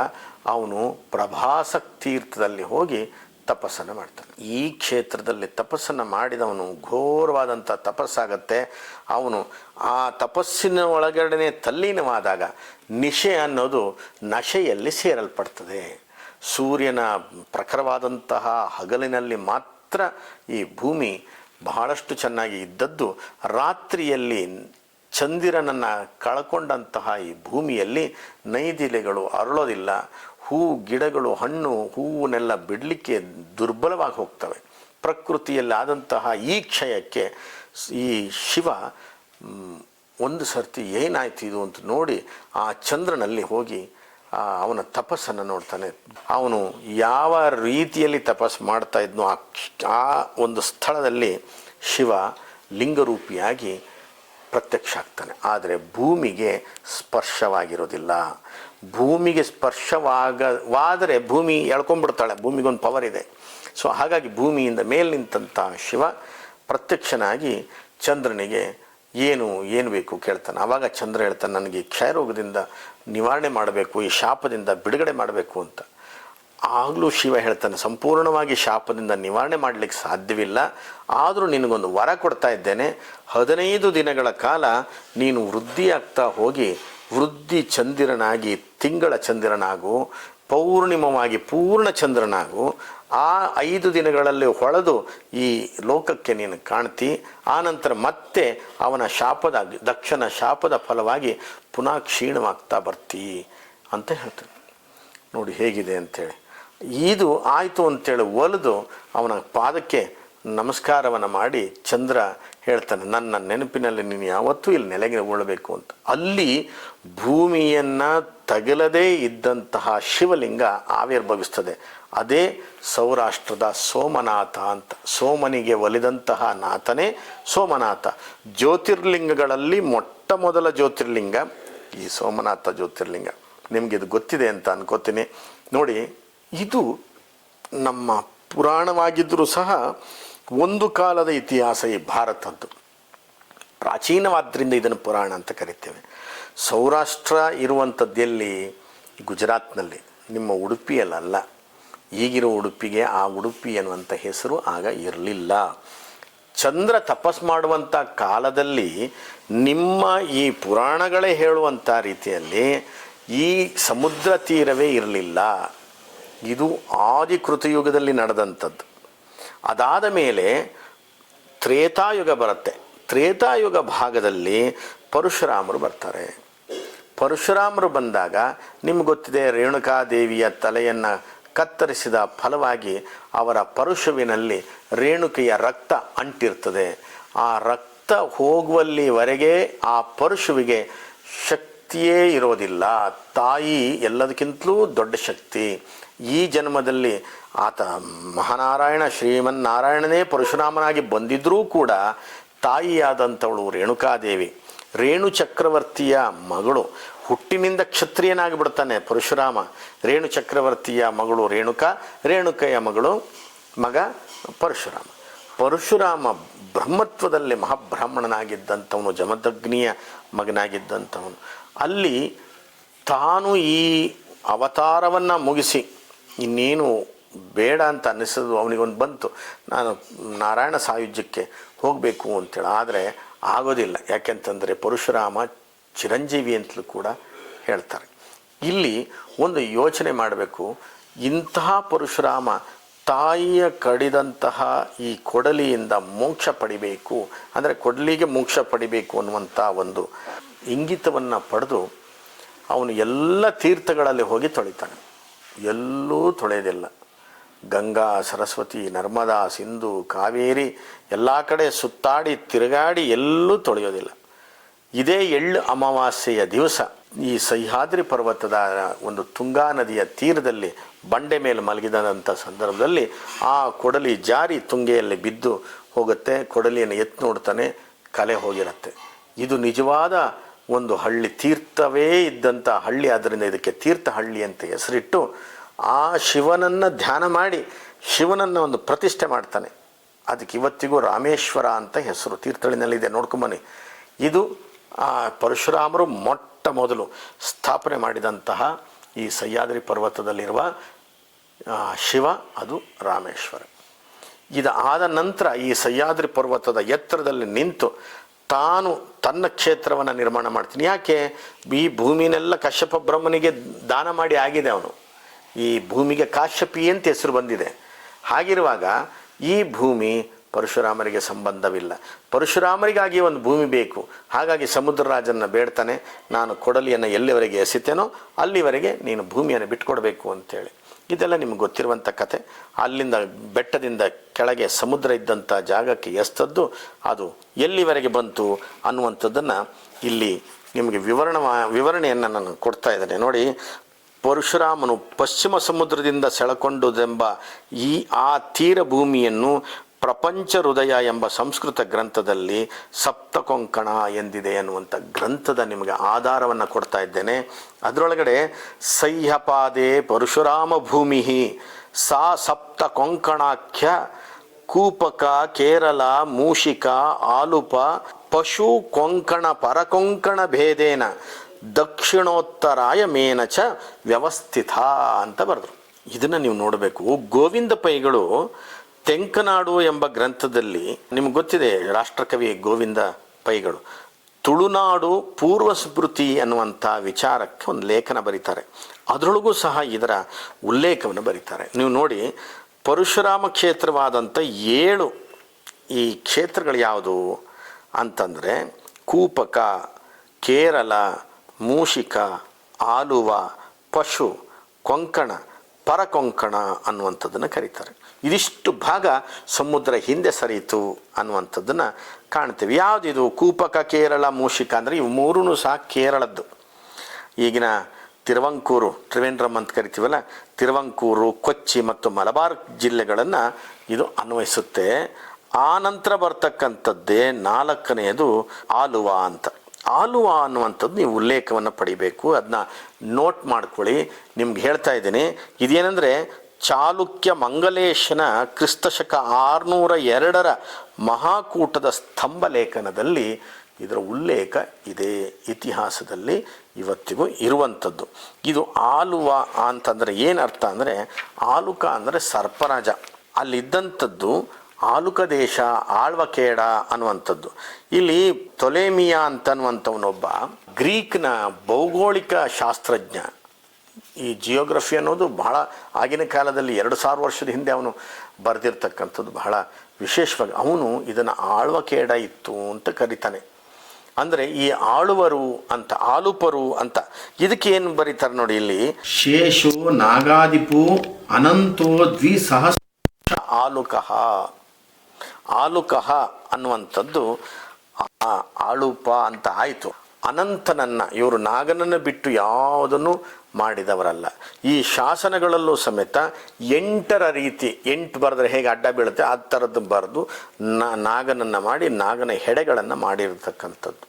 ಅವನು ಪ್ರಭಾಸಕ್ ತೀರ್ಥದಲ್ಲಿ ಹೋಗಿ ತಪಸ್ಸನ್ನು ಮಾಡ್ತಾನೆ. ಈ ಕ್ಷೇತ್ರದಲ್ಲಿ ತಪಸ್ಸನ್ನು ಮಾಡಿದವನು ಘೋರವಾದಂಥ ತಪಸ್ಸಾಗತ್ತೆ. ಅವನು ಆ ತಪಸ್ಸಿನ ಒಳಗಡೆ ತಲ್ಲೀನವಾದಾಗ ನಿಶೆ ಅನ್ನೋದು ನಶೆಯಲ್ಲಿ ಸೇರಲ್ಪಡ್ತದೆ. ಸೂರ್ಯನ ಪ್ರಖರವಾದಂತಹ ಹಗಲಿನಲ್ಲಿ ಮಾತ್ರ ಈ ಭೂಮಿ ಬಹಳಷ್ಟು ಚೆನ್ನಾಗಿ ಇದ್ದದ್ದು, ರಾತ್ರಿಯಲ್ಲಿ ಚಂದಿರನನ್ನು ಕಳ್ಕೊಂಡಂತಹ ಈ ಭೂಮಿಯಲ್ಲಿ ನೈದಿಲೆಗಳು ಅರಳೋದಿಲ್ಲ. ಹೂ ಗಿಡಗಳು, ಹಣ್ಣು, ಹೂವನ್ನೆಲ್ಲ ಬಿಡಲಿಕ್ಕೆ ದುರ್ಬಲವಾಗಿ ಹೋಗ್ತವೆ. ಪ್ರಕೃತಿಯಲ್ಲಾದಂತಹ ಈ ಕ್ಷಯಕ್ಕೆ ಈ ಶಿವ ಒಂದು ಸರ್ತಿ ಏನಾಯ್ತು ಇದು ಅಂತ ನೋಡಿ ಆ ಚಂದ್ರನಲ್ಲಿ ಹೋಗಿ ಅವನ ತಪಸ್ಸನ್ನು ನೋಡ್ತಾನೆ. ಅವನು ಯಾವ ರೀತಿಯಲ್ಲಿ ತಪಸ್ಸು ಮಾಡ್ತಾ ಇದ್ನೋ ಆ ಒಂದು ಸ್ಥಳದಲ್ಲಿ ಶಿವ ಲಿಂಗರೂಪಿಯಾಗಿ ಪ್ರತ್ಯಕ್ಷ ಆಗ್ತಾನೆ. ಆದರೆ ಭೂಮಿಗೆ ಸ್ಪರ್ಶವಾಗಿರೋದಿಲ್ಲ. ಭೂಮಿಗೆ ಸ್ಪರ್ಶವಾಗವಾದರೆ ಭೂಮಿ ಎಳ್ಕೊಂಡ್ಬಿಡ್ತಾಳೆ, ಭೂಮಿಗೊಂದು ಪವರ್ ಇದೆ. ಸೊ ಹಾಗಾಗಿ ಭೂಮಿಯಿಂದ ಮೇಲೆ ನಿಂತಹ ಶಿವ ಪ್ರತ್ಯಕ್ಷನಾಗಿ ಚಂದ್ರನಿಗೆ ಏನು ಏನು ಬೇಕು ಕೇಳ್ತಾನೆ. ಆವಾಗ ಚಂದ್ರ ಹೇಳ್ತಾನೆ, ನನಗೆ ಕ್ಷಯರೋಗದಿಂದ ನಿವಾರಣೆ ಮಾಡಬೇಕು, ಈ ಶಾಪದಿಂದ ಬಿಡುಗಡೆ ಮಾಡಬೇಕು ಅಂತ. ಆಗಲೂ ಶಿವ ಹೇಳ್ತಾನೆ, ಸಂಪೂರ್ಣವಾಗಿ ಶಾಪದಿಂದ ನಿವಾರಣೆ ಮಾಡಲಿಕ್ಕೆ ಸಾಧ್ಯವಿಲ್ಲ. ಆದರೂ ನಿನಗೊಂದು ವರ ಕೊಡ್ತಾ ಇದ್ದೇನೆ. ಹದಿನೈದು ದಿನಗಳ ಕಾಲ ನೀನು ವೃದ್ಧಿಯಾಗ್ತಾ ಹೋಗಿ ವೃದ್ಧಿ ಚಂದಿರನಾಗಿ, ತಿಂಗಳ ಚಂದಿರನಾಗು, ಪೌರ್ಣಿಮವಾಗಿ ಪೂರ್ಣ ಚಂದ್ರನಾಗು, ಆ ಐದು ದಿನಗಳಲ್ಲಿ ಹೊಳೆದು ಈ ಲೋಕಕ್ಕೆ ನೀನು ಕಾಣ್ತಿ ಆನಂತರ ಮತ್ತೆ ಅವನ ಶಾಪದ ದಕ್ಷನ ಶಾಪದ ಫಲವಾಗಿ ಪುನಃ ಕ್ಷೀಣವಾಗ್ತಾ ಬರ್ತೀ ಅಂತ ಹೇಳ್ತಾನೆ. ನೋಡಿ ಹೇಗಿದೆ ಅಂತೇಳಿ. ಇದು ಆಯಿತು ಅಂತೇಳಿ ಒಲಿದು ಅವನ ಪಾದಕ್ಕೆ ನಮಸ್ಕಾರವನ್ನು ಮಾಡಿ ಚಂದ್ರ ಹೇಳ್ತಾನೆ, ನನ್ನ ನೆನಪಿನಲ್ಲಿ ನೀನು ಯಾವತ್ತೂ ಇಲ್ಲಿ ನೆಲೆಗೆ ಉಳಬೇಕು ಅಂತ. ಅಲ್ಲಿ ಭೂಮಿಯನ್ನು ತಗಲದೇ ಇದ್ದಂತಹ ಶಿವಲಿಂಗ ಆವಿರ್ಭವಿಸ್ತದೆ. ಅದೇ ಸೌರಾಷ್ಟ್ರದ ಸೋಮನಾಥ ಅಂತ. ಸೋಮನಿಗೆ ಒಲಿದಂತಹ ನಾಥನೇ ಸೋಮನಾಥ. ಜ್ಯೋತಿರ್ಲಿಂಗಗಳಲ್ಲಿ ಮೊಟ್ಟ ಮೊದಲ ಜ್ಯೋತಿರ್ಲಿಂಗ ಈ ಸೋಮನಾಥ ಜ್ಯೋತಿರ್ಲಿಂಗ. ನಿಮಗೆ ಇದು ಗೊತ್ತಿದೆ ಅಂತ ಅನ್ಕೋತೀನಿ. ನೋಡಿ, ಇದು ನಮ್ಮ ಪುರಾಣವಾಗಿದ್ದರೂ ಸಹ ಒಂದು ಕಾಲದ ಇತಿಹಾಸ ಈ ಭಾರತದ್ದು. ಪ್ರಾಚೀನವಾದ್ದರಿಂದ ಇದನ್ನು ಪುರಾಣ ಅಂತ ಕರಿತೇವೆ. ಸೌರಾಷ್ಟ್ರ ಇರುವಂಥದ್ದೆಲ್ಲಿ ಗುಜರಾತ್ನಲ್ಲಿ. ನಿಮ್ಮ ಉಡುಪಿಯಲ್ಲ ಈಗಿರೋ ಉಡುಪಿಗೆ ಆ ಉಡುಪಿ ಅನ್ನುವಂಥ ಹೆಸರು ಆಗ ಇರಲಿಲ್ಲ. ಚಂದ್ರ ತಪಸ್ ಮಾಡುವಂಥ ಕಾಲದಲ್ಲಿ ನಿಮ್ಮ ಈ ಪುರಾಣಗಳೇ ಹೇಳುವಂಥ ರೀತಿಯಲ್ಲಿ ಈ ಸಮುದ್ರ ತೀರವೇ ಇರಲಿಲ್ಲ. ಇದು ಆದಿ ಕೃತಯುಗದಲ್ಲಿ ನಡೆದಂಥದ್ದು ಅದಾದ ಮೇಲೆ ತ್ರೇತಾಯುಗ ಬರುತ್ತೆ. ತ್ರೇತಾಯುಗ ಭಾಗದಲ್ಲಿ ಪರಶುರಾಮರು ಬರ್ತಾರೆ. ಪರಶುರಾಮರು ಬಂದಾಗ ನಿಮ್ಗೆ ಗೊತ್ತಿದೆ ರೇಣುಕಾದೇವಿಯ ತಲೆಯನ್ನು ಕತ್ತರಿಸಿದ ಫಲವಾಗಿ ಅವರ ಪರಶುವಿನಲ್ಲಿ ರೇಣುಕೆಯ ರಕ್ತ ಅಂಟಿರ್ತದೆ. ಆ ರಕ್ತ ಹೋಗುವಲ್ಲಿವರೆಗೆ ಆ ಪರಶುವಿಗೆ ಶಕ್ತಿಯೇ ಇರೋದಿಲ್ಲ. ತಾಯಿ ಎಲ್ಲದಕ್ಕಿಂತಲೂ ದೊಡ್ಡ ಶಕ್ತಿ. ಈ ಜನ್ಮದಲ್ಲಿ ಆತ ಮಹಾನಾರಾಯಣ, ಶ್ರೀಮನ್ನಾರಾಯಣನೇ ಪರಶುರಾಮನಾಗಿ ಬಂದಿದ್ದರೂ ಕೂಡ ತಾಯಿಯಾದಂಥವಳು ರೇಣುಕಾದೇವಿ. ರೇಣು ಚಕ್ರವರ್ತಿಯ ಮಗಳು. ಹುಟ್ಟಿನಿಂದ ಕ್ಷತ್ರಿಯನಾಗಿ ಬಿಡ್ತಾನೆ ಪರಶುರಾಮ. ರೇಣು ಚಕ್ರವರ್ತಿಯ ಮಗಳು ರೇಣುಕಾ, ರೇಣುಕೆಯ ಮಗಳು ಮಗ ಪರಶುರಾಮ. ಪರಶುರಾಮ ಬ್ರಹ್ಮತ್ವದಲ್ಲಿ ಮಹಾಬ್ರಾಹ್ಮಣನಾಗಿದ್ದಂಥವನು, ಜಮದಗ್ನಿಯ ಮಗನಾಗಿದ್ದಂಥವನು. ಅಲ್ಲಿ ತಾನು ಈ ಅವತಾರವನ್ನು ಮುಗಿಸಿ ಇನ್ನೇನು ಬೇಡ ಅಂತ ಅನ್ನಿಸೋದು ಅವನಿಗೊಂದು ಬಂತು. ನಾನು ನಾರಾಯಣ ಸಾಯುಜ್ಯಕ್ಕೆ ಹೋಗಬೇಕು ಅಂತೇಳಿ. ಆದರೆ ಆಗೋದಿಲ್ಲ. ಯಾಕೆಂತಂದರೆ ಪರಶುರಾಮ ಚಿರಂಜೀವಿ ಅಂತಲೂ ಕೂಡ ಹೇಳ್ತಾರೆ. ಇಲ್ಲಿ ಒಂದು ಯೋಚನೆ ಮಾಡಬೇಕು. ಇಂತಹ ಪರಶುರಾಮ ತಾಯಿಯ ಕಡಿದಂತಹ ಈ ಕೊಡಲಿಯಿಂದ ಮೋಕ್ಷ ಪಡಿಬೇಕು. ಅಂದರೆ ಕೊಡಲಿಗೆ ಮೋಕ್ಷ ಪಡಿಬೇಕು ಅನ್ನುವಂಥ ಒಂದು ಇಂಗಿತವನ್ನು ಪಡೆದು ಅವನು ಎಲ್ಲ ತೀರ್ಥಗಳಲ್ಲಿ ಹೋಗಿ ತೊಳಿತಾನೆ. ಎಲ್ಲೂ ತೊಳೆಯೋದಿಲ್ಲ. ಗಂಗಾ, ಸರಸ್ವತಿ, ನರ್ಮದಾ, ಸಿಂಧು, ಕಾವೇರಿ ಎಲ್ಲ ಕಡೆ ಸುತ್ತಾಡಿ, ತಿರುಗಾಡಿ ಎಲ್ಲೂ ತೊಳೆಯೋದಿಲ್ಲ. ಇದೇ ಎಳ್ಳು ಅಮಾವಾಸ್ಯೆಯ ದಿವಸ. ಈ ಸಹ್ಯಾದ್ರಿ ಪರ್ವತದ ಒಂದು ತುಂಗಾ ನದಿಯ ತೀರದಲ್ಲಿ ಬಂಡೆ ಮೇಲೆ ಮಲಗಿದಂಥ ಸಂದರ್ಭದಲ್ಲಿ ಆ ಕೊಡಲಿ ಜಾರಿ ತುಂಗೆಯಲ್ಲಿ ಬಿದ್ದು ಹೋಗುತ್ತೆ. ಕೊಡಲಿಯನ್ನು ಎತ್ತು ನೋಡ್ತಾನೆ, ಕಲೆ ಹೋಗಿರುತ್ತೆ. ಇದು ನಿಜವಾದ ಒಂದು ಹಳ್ಳಿ ತೀರ್ಥವೇ ಇದ್ದಂಥ ಹಳ್ಳಿ. ಆದ್ದರಿಂದ ಇದಕ್ಕೆ ತೀರ್ಥ ಹಳ್ಳಿ ಅಂತ ಹೆಸರಿಟ್ಟು ಆ ಶಿವನನ್ನು ಧ್ಯಾನ ಮಾಡಿ ಶಿವನನ್ನು ಒಂದು ಪ್ರತಿಷ್ಠೆ ಮಾಡ್ತಾನೆ. ಅದಕ್ಕೆ ಇವತ್ತಿಗೂ ರಾಮೇಶ್ವರ ಅಂತ ಹೆಸರು ತೀರ್ಥಹಳ್ಳಿನಲ್ಲಿದೆ ನೋಡ್ಕೊಂಬನ್ನಿ ಇದು, ಆ, ಪರಶುರಾಮರು ಮೊಟ್ಟ ಮೊದಲು ಸ್ಥಾಪನೆ ಮಾಡಿದಂತಹ ಈ ಸಹ್ಯಾದ್ರಿ ಪರ್ವತದಲ್ಲಿರುವ ಶಿವ, ಅದು ರಾಮೇಶ್ವರ. ಇದು ಆದ ನಂತರ ಈ ಸಹ್ಯಾದ್ರಿ ಪರ್ವತದ ಎತ್ತರದಲ್ಲಿ ನಿಂತು ತಾನು ತನ್ನ ಕ್ಷೇತ್ರವನ್ನು ನಿರ್ಮಾಣ ಮಾಡ್ತೀನಿ. ಯಾಕೆ? ಈ ಭೂಮಿನೆಲ್ಲ ಕಶ್ಯಪ ಬ್ರಹ್ಮನಿಗೆ ದಾನ ಮಾಡಿ ಆಗಿದೆ ಅವನು. ಈ ಭೂಮಿಗೆ ಕಾಶ್ಯಪಿ ಅಂತ ಹೆಸರು ಬಂದಿದೆ. ಹಾಗಿರುವಾಗ ಈ ಭೂಮಿ ಪರಶುರಾಮರಿಗೆ ಸಂಬಂಧವಿಲ್ಲ. ಪರಶುರಾಮರಿಗಾಗಿ ಒಂದು ಭೂಮಿ ಬೇಕು. ಹಾಗಾಗಿ ಸಮುದ್ರ ರಾಜನ್ನು ಬೇಡ್ತಾನೆ. ನಾನು ಕೊಡಲಿಯನ್ನು ಎಲ್ಲಿವರೆಗೆ ಎಸಿತೇನೋ ಅಲ್ಲಿವರೆಗೆ ನೀನು ಭೂಮಿಯನ್ನು ಬಿಟ್ಕೊಡ್ಬೇಕು ಅಂತೇಳಿ. ಇದೆಲ್ಲ ನಿಮ್ಗೆ ಗೊತ್ತಿರುವಂಥ ಕತೆ. ಅಲ್ಲಿಂದ ಬೆಟ್ಟದಿಂದ ಕೆಳಗೆ ಸಮುದ್ರ ಇದ್ದಂಥ ಜಾಗಕ್ಕೆ ಎಸ್ತದ್ದು ಅದು ಎಲ್ಲಿವರೆಗೆ ಬಂತು ಅನ್ನುವಂಥದ್ದನ್ನು ಇಲ್ಲಿ ನಿಮಗೆ ವಿವರಣ ವಿವರಣೆಯನ್ನು ನಾನು ಕೊಡ್ತಾ ಇದ್ದೇನೆ. ನೋಡಿ ಪರಶುರಾಮನು ಪಶ್ಚಿಮ ಸಮುದ್ರದಿಂದ ಸೆಳಕೊಂಡುದೆಂಬ ಈ ಆ ತೀರ ಭೂಮಿಯನ್ನು ಪ್ರಪಂಚ ಹೃದಯ ಎಂಬ ಸಂಸ್ಕೃತ ಗ್ರಂಥದಲ್ಲಿ ಸಪ್ತಕೊಂಕಣ ಎಂದಿದೆ ಅನ್ನುವಂಥ ಗ್ರಂಥದ ನಿಮಗೆ ಆಧಾರವನ್ನು ಕೊಡ್ತಾ ಇದ್ದೇನೆ. ಅದರೊಳಗಡೆ ಸಹ್ಯಪಾದೆ ಪರಶುರಾಮ ಭೂಮಿ ಸಾ ಸಪ್ತ ಕೊಂಕಣಾಖ್ಯ ಕೂಪಕ, ಕೇರಳ, ಮೂಷಿಕ, ಆಲುಪ ಪಶು ಕೊಂಕಣ ಪರಕೊಂಕಣ ಭೇದೇನ ದಕ್ಷಿಣೋತ್ತರಾಯ ಮೇನಚ ವ್ಯವಸ್ಥಿತ ಅಂತ ಬರೆದರು. ಇದನ್ನು ನೀವು ನೋಡಬೇಕು. ಗೋವಿಂದ ಪೈಗಳು ತೆಂಕನಾಡು ಎಂಬ ಗ್ರಂಥದಲ್ಲಿ ನಿಮ್ಗೆ ಗೊತ್ತಿದೆ ರಾಷ್ಟ್ರಕವಿ ಗೋವಿಂದ ಪೈಗಳು. ತುಳುನಾಡು ಪೂರ್ವ ಸ್ಮೃತಿ ಅನ್ನುವಂಥ ವಿಚಾರಕ್ಕೆ ಒಂದು ಲೇಖನ ಬರೀತಾರೆ. ಅದರೊಳಗೂ ಸಹ ಇದರ ಉಲ್ಲೇಖವನ್ನು ಬರೀತಾರೆ. ನೀವು ನೋಡಿ ಪರಶುರಾಮ ಕ್ಷೇತ್ರವಾದಂಥ ಏಳು ಈ ಕ್ಷೇತ್ರಗಳು ಯಾವುದು ಅಂತಂದರೆ, ಕೂಪಕ, ಕೇರಳ ಮೂಷಿಕ, ಆಲುವ, ಪಶು, ಕೊಂಕಣ, ಪರಕೊಂಕಣ ಅನ್ನುವಂಥದ್ದನ್ನು ಕರೀತಾರೆ. ಇದಿಷ್ಟು ಭಾಗ ಸಮುದ್ರ ಹಿಂದೆ ಸರಿಯಿತು ಅನ್ನುವಂಥದ್ದನ್ನು ಕಾಣ್ತೀವಿ. ಯಾವುದಿದು? ಕೂಪಕ, ಕೇರಳ, ಮೂಷಿಕ ಅಂದರೆ ಇವು ಮೂರೂ ಸಹ ಕೇರಳದ್ದು. ಈಗಿನ ತಿರುವಂಕೂರು, ತ್ರಿವೇಂದ್ರಂ ಅಂತ ಕರಿತೀವಲ್ಲ, ತಿರುವಂಕೂರು, ಕೊಚ್ಚಿ ಮತ್ತು ಮಲಬಾರ್ ಜಿಲ್ಲೆಗಳನ್ನು ಇದು ಅನ್ವಯಿಸುತ್ತೆ. ಆ ನಂತರ ಬರ್ತಕ್ಕಂಥದ್ದೇ ನಾಲ್ಕನೆಯದು ಆಲುವ ಅಂತ. ಆಲುವ ಅನ್ನುವಂಥದ್ದು ನೀವು ಉಲ್ಲೇಖವನ್ನು ಪಡಿಬೇಕು. ಅದನ್ನ ನೋಟ್ ಮಾಡ್ಕೊಳ್ಳಿ. ನಿಮ್ಗೆ ಹೇಳ್ತಾ ಇದ್ದೀನಿ. ಇದೇನೆಂದರೆ ಚಾಲುಕ್ಯ ಮಂಗಲೇಶನ ಕ್ರಿಸ್ತಶಕ ಆರುನೂರ ಎರಡರ ಮಹಾಕೂಟದ ಸ್ತಂಭ ಲೇಖನದಲ್ಲಿ ಇದರ ಉಲ್ಲೇಖ ಇದೆ ಇತಿಹಾಸದಲ್ಲಿ ಇವತ್ತಿಗೂ ಇರುವಂಥದ್ದು. ಇದು ಆಲುವ ಅಂತಂದರೆ ಏನು ಅರ್ಥ ಅಂದರೆ ಆಲುಕ ಅಂದರೆ ಸರ್ಪರಾಜ. ಅಲ್ಲಿದ್ದಂಥದ್ದು ಆಲುಕ ದೇಶ ಆಳ್ವಕೇಡ ಅನ್ನುವಂಥದ್ದು. ಇಲ್ಲಿ ತೊಲೆಮಿಯಾ ಅಂತನ್ನುವಂಥವನೊಬ್ಬ ಗ್ರೀಕ್ನ ಭೌಗೋಳಿಕ ಶಾಸ್ತ್ರಜ್ಞ. ಈ ಜಿಯೋಗ್ರಫಿ ಅನ್ನೋದು ಬಹಳ ಆಗಿನ ಕಾಲದಲ್ಲಿ ಎರಡು ಸಾವಿರ ವರ್ಷದ ಹಿಂದೆ ಅವನು ಬರೆದಿರ್ತಕ್ಕಂಥದ್ದು ಬಹಳ ವಿಶೇಷವಾಗಿ. ಅವನು ಇದನ್ನು ಆಳ್ವಕೇಡ ಇತ್ತು ಅಂತ ಕರೀತಾನೆ. ಅಂದರೆ ಈ ಆಳುವರು ಅಂತ ಆಲುಪರು ಅಂತ ಇದಕ್ಕೆ ಏನು ಬರೀತಾರೆ ನೋಡಿ ಇಲ್ಲಿ? ಶೇಷು ನಾಗಾದಿಪು ಅನಂತೋ ದ್ವಿಸಹಸ್ರ ಆಲುಕಃ. ಆಲುಕಃ ಅನ್ನುವಂಥದ್ದು ಆಳುಪ ಅಂತ ಆಯಿತು. ಅನಂತನನ್ನ, ಇವರು ನಾಗನನ್ನು ಬಿಟ್ಟು ಯಾವುದನ್ನು ಮಾಡಿದವರಲ್ಲ. ಈ ಶಾಸನಗಳಲ್ಲೂ ಸಮೇತ ಎಂಟರ ರೀತಿ, ಎಂಟು ಬರೆದ್ರೆ ಹೇಗೆ ಅಡ್ಡ ಬೀಳುತ್ತೆ, ಆ ಥರದ್ದು ಬರೆದು ನಾಗನನ್ನು ಮಾಡಿ, ನಾಗನ ಹೆಡೆಗಳನ್ನು ಮಾಡಿರತಕ್ಕಂಥದ್ದು.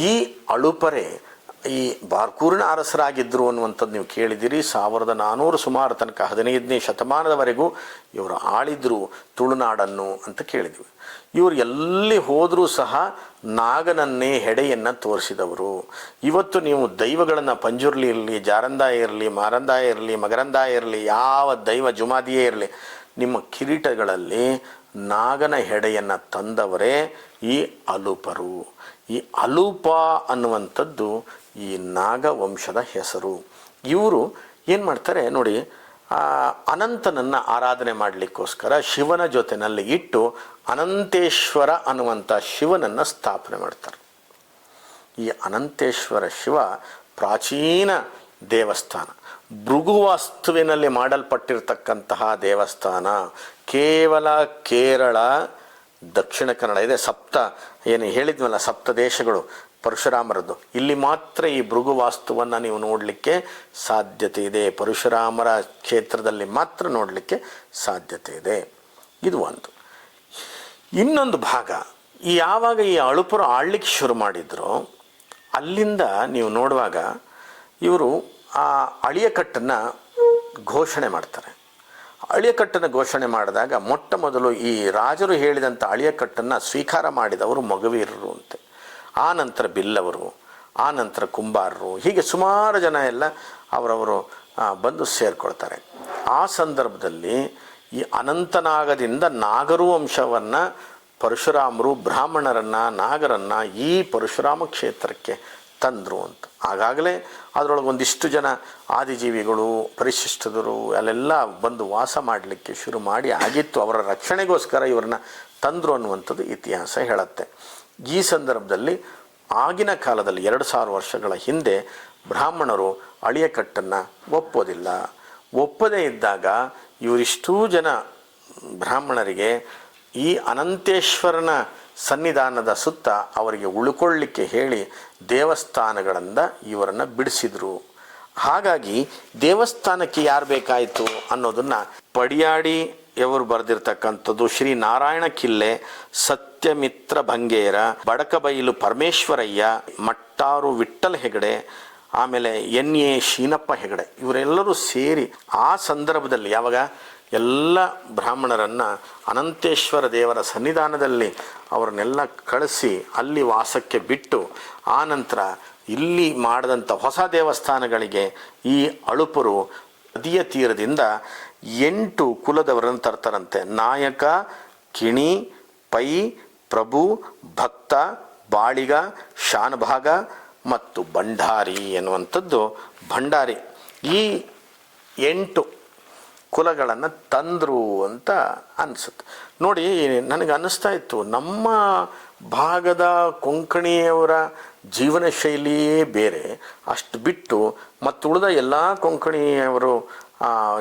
ಈ ಅಳುಪರೆ ಈ ಬಾರ್ಕೂರಿನ ಅರಸರಾಗಿದ್ದರು ಅನ್ನುವಂಥದ್ದು ನೀವು ಕೇಳಿದಿರಿ ಸಾವಿರದ ನಾನ್ನೂರು ಸುಮಾರು ತನಕ ಹದಿನೈದನೇ ಶತಮಾನದವರೆಗೂ ಇವರು ಆಳಿದ್ರು ತುಳುನಾಡನ್ನು ಅಂತ ಕೇಳಿದ್ವಿ. ಇವರು ಎಲ್ಲಿ ಹೋದರೂ ಸಹ ನಾಗನನ್ನೇ ಹೆಡೆಯನ್ನು ತೋರಿಸಿದವರು. ಇವತ್ತು ನೀವು ದೈವಗಳನ್ನು ಪಂಜುರ್ಲಿ ಇರಲಿ ಜಾರಂದಾಯ ಇರಲಿ ಮಾರಂದಾಯ ಇರಲಿ ಮಗರಂದಾಯ ಇರಲಿ, ಯಾವ ದೈವ ಜುಮಾದಿಯೇ ಇರಲಿ, ನಿಮ್ಮ ಕಿರೀಟಗಳಲ್ಲಿ ನಾಗನ ಹೆಡೆಯನ್ನು ತಂದವರೇ ಈ ಅಲುಪರು. ಈ ಅಲೂಪ ಅನ್ನುವಂಥದ್ದು ಈ ನಾಗವಂಶದ ಹೆಸರು. ಇವರು ಏನು ಮಾಡ್ತಾರೆ ನೋಡಿ ಅನಂತನನ್ನು ಆರಾಧನೆ ಮಾಡಲಿಕ್ಕೋಸ್ಕರ ಶಿವನ ಜೊತೆನಲ್ಲಿ ಇಟ್ಟು ಅನಂತೇಶ್ವರ ಅನ್ನುವಂಥ ಶಿವನನ್ನು ಸ್ಥಾಪನೆ ಮಾಡ್ತಾರೆ. ಈ ಅನಂತೇಶ್ವರ ಶಿವ ಪ್ರಾಚೀನ ದೇವಸ್ಥಾನ. ಭೃಗುವಾಸ್ತುವಿನಲ್ಲಿ ಮಾಡಲ್ಪಟ್ಟಿರ್ತಕ್ಕಂತಹ ದೇವಸ್ಥಾನ. ಕೇವಲ ಕೇರಳ, ದಕ್ಷಿಣ ಕನ್ನಡ ಇದೆ. ಸಪ್ತ, ಏನು ಹೇಳಿದ್ವಲ್ಲ, ಸಪ್ತ ದೇಶಗಳು. ಪರಶುರಾಮರದ್ದು. ಇಲ್ಲಿ ಮಾತ್ರ ಈ ಭೃಗು ವಾಸ್ತುವನ್ನು ನೀವು ನೋಡಲಿಕ್ಕೆ ಸಾಧ್ಯತೆ ಇದೆ. ಪರಶುರಾಮರ ಕ್ಷೇತ್ರದಲ್ಲಿ ಮಾತ್ರ ನೋಡಲಿಕ್ಕೆ ಸಾಧ್ಯತೆ ಇದೆ. ಇದು ಒಂದು. ಇನ್ನೊಂದು ಭಾಗ, ಈ ಯಾವಾಗ ಈ ಅಳುಪುರ ಆಳ್ಲಿಕ್ಕೆ ಶುರು ಮಾಡಿದ್ರು, ಅಲ್ಲಿಂದ ನೀವು ನೋಡುವಾಗ ಇವರು ಆ ಅಳಿಯಕಟ್ಟನ್ನು ಘೋಷಣೆ ಮಾಡ್ತಾರೆ. ಅಳಿಯಕಟ್ಟನ್ನು ಘೋಷಣೆ ಮಾಡಿದಾಗ ಮೊಟ್ಟ ಮೊದಲು ಈ ರಾಜರು ಹೇಳಿದಂಥ ಅಳಿಯಕಟ್ಟನ್ನು ಸ್ವೀಕಾರ ಮಾಡಿದವರು ಮಗವೀರರು ಅಂತೆ. ಆ ನಂತರ ಬಿಲ್ಲವರು, ಆ ನಂತರ ಕುಂಬಾರರು, ಹೀಗೆ ಸುಮಾರು ಜನ ಎಲ್ಲ ಅವರವರು ಬಂದು ಸೇರಿಕೊಳ್ತಾರೆ. ಆ ಸಂದರ್ಭದಲ್ಲಿ ಈ ಅನಂತನಾಗದಿಂದ ನಾಗರು ವಂಶವನ್ನು ಪರಶುರಾಮರು ಬ್ರಾಹ್ಮಣರನ್ನು, ನಾಗರನ್ನು ಈ ಪರಶುರಾಮ ಕ್ಷೇತ್ರಕ್ಕೆ ತಂದರು ಅಂತ. ಆಗಾಗಲೇ ಅದರೊಳಗೆ ಒಂದಿಷ್ಟು ಜನ ಆದಿಜೀವಿಗಳು ಪರಿಶಿಷ್ಟದರು ಅಲ್ಲೆಲ್ಲ ಬಂದು ವಾಸ ಮಾಡಲಿಕ್ಕೆ ಶುರು ಮಾಡಿ ಆಗಿತ್ತು. ಅವರ ರಕ್ಷಣೆಗೋಸ್ಕರ ಇವರನ್ನ ತಂದರು ಅನ್ನುವಂಥದ್ದು ಇತಿಹಾಸ ಹೇಳುತ್ತೆ. ಈ ಸಂದರ್ಭದಲ್ಲಿ ಆಗಿನ ಕಾಲದಲ್ಲಿ ಎರಡು ಸಾವಿರ ವರ್ಷಗಳ ಹಿಂದೆ ಬ್ರಾಹ್ಮಣರು ಅಳಿಯಕಟ್ಟನ್ನು ಒಪ್ಪೋದಿಲ್ಲ. ಒಪ್ಪದೇ ಇದ್ದಾಗ ಇವರಿಷ್ಟೂ ಜನ ಬ್ರಾಹ್ಮಣರಿಗೆ ಈ ಅನಂತೇಶ್ವರನ ಸನ್ನಿಧಾನದ ಸುತ್ತ ಅವರಿಗೆ ಉಳ್ಕೊಳ್ಳಿಕ್ಕೆ ಹೇಳಿ ದೇವಸ್ಥಾನಗಳಿಂದ ಇವರನ್ನು ಬಿಡಿಸಿದರು. ಹಾಗಾಗಿ ದೇವಸ್ಥಾನಕ್ಕೆ ಯಾರು ಬೇಕಾಯಿತು ಅನ್ನೋದನ್ನು ಪಡಿಯಾಡಿ ಎವರು ಬರೆದಿರ್ತಕ್ಕಂಥದ್ದು ಶ್ರೀ ನಾರಾಯಣ ಕಿಲ್ಲೆ ಸತ್ಯಮಿತ್ರ ಭಂಗೇರ, ಬಡಕಬೈಲು ಪರಮೇಶ್ವರಯ್ಯ, ಮಟ್ಟಾರು ವಿಠಲ್ ಹೆಗಡೆ, ಆಮೇಲೆ ಎನ್ ಎ ಶೀನಪ್ಪ ಹೆಗಡೆ, ಇವರೆಲ್ಲರೂ ಸೇರಿ ಆ ಸಂದರ್ಭದಲ್ಲಿ ಯಾವಾಗ ಎಲ್ಲ ಬ್ರಾಹ್ಮಣರನ್ನು ಅನಂತೇಶ್ವರ ದೇವರ ಸನ್ನಿಧಾನದಲ್ಲಿ ಅವರನ್ನೆಲ್ಲ ಕಳಿಸಿ ಅಲ್ಲಿ ವಾಸಕ್ಕೆ ಬಿಟ್ಟು ಆ ನಂತರ ಇಲ್ಲಿ ಮಾಡಿದಂಥ ಹೊಸ ದೇವಸ್ಥಾನಗಳಿಗೆ ಈ ಅಳುಪರು ನದಿಯ ತೀರದಿಂದ ಎಂಟು ಕುಲದವರನ್ನು ತರ್ತಾರಂತೆ. ನಾಯಕ, ಕಿಣಿ, ಪೈ, ಪ್ರಭು, ಭಕ್ತ, ಬಾಳಿಗ, ಶಾನಭಾಗ ಮತ್ತು ಭಂಡಾರಿ ಎನ್ನುವಂಥದ್ದು ಭಂಡಾರಿ. ಈ ಎಂಟು ಕುಲಗಳನ್ನು ತಂದರು ಅಂತ ಅನಿಸುತ್ತೆ. ನೋಡಿ, ನನಗೆ ಅನ್ನಿಸ್ತಾ ಇತ್ತು, ನಮ್ಮ ಭಾಗದ ಕೊಂಕಣಿಯವರ ಜೀವನ ಶೈಲಿಯೇ ಬೇರೆ. ಅಷ್ಟು ಬಿಟ್ಟು ಮತ್ತು ಉಳಿದ ಎಲ್ಲ ಕೊಂಕಣಿಯವರು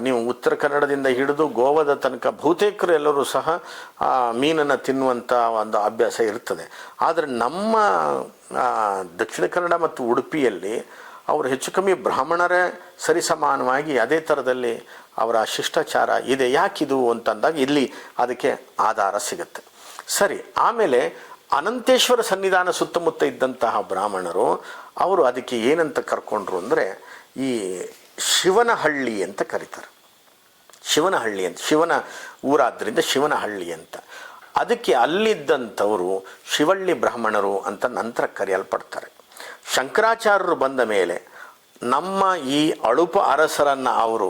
ನೀವು ಉತ್ತರ ಕನ್ನಡದಿಂದ ಹಿಡಿದು ಗೋವಾದ ತನಕ ಬಹುತೇಕರು ಎಲ್ಲರೂ ಸಹ ಮೀನನ್ನು ತಿನ್ನುವಂಥ ಒಂದು ಅಭ್ಯಾಸ ಇರ್ತದೆ. ಆದರೆ ನಮ್ಮ ದಕ್ಷಿಣ ಕನ್ನಡ ಮತ್ತು ಉಡುಪಿಯಲ್ಲಿ ಅವರು ಹೆಚ್ಚು ಕಮ್ಮಿ ಬ್ರಾಹ್ಮಣರೇ ಸರಿಸಮಾನವಾಗಿ ಅದೇ ಥರದಲ್ಲಿ ಅವರ ಶಿಷ್ಟಾಚಾರ ಇದೆ. ಯಾಕಿದು ಅಂತಂದಾಗ ಇಲ್ಲಿ ಅದಕ್ಕೆ ಆಧಾರ ಸಿಗುತ್ತೆ. ಸರಿ, ಆಮೇಲೆ ಅನಂತೇಶ್ವರ ಸನ್ನಿಧಾನ ಸುತ್ತಮುತ್ತ ಇದ್ದಂತಹ ಬ್ರಾಹ್ಮಣರು, ಅವರು ಅದಕ್ಕೆ ಏನಂತ ಕರ್ಕೊಂಡ್ರು ಅಂದರೆ ಈ ಶಿವನಹಳ್ಳಿ ಅಂತ ಕರೀತಾರೆ. ಶಿವನಹಳ್ಳಿ ಅಂತ, ಶಿವನ ಊರಾದ್ದರಿಂದ ಶಿವನಹಳ್ಳಿ ಅಂತ. ಅದಕ್ಕೆ ಅಲ್ಲಿದ್ದಂಥವರು ಶಿವಳ್ಳಿ ಬ್ರಾಹ್ಮಣರು ಅಂತ ನಂತರ ಕರೆಯಲ್ಪಡ್ತಾರೆ. ಶಂಕರಾಚಾರ್ಯರು ಬಂದ ಮೇಲೆ ನಮ್ಮ ಈ ಅಳುಪ ಅರಸರನ್ನು ಅವರು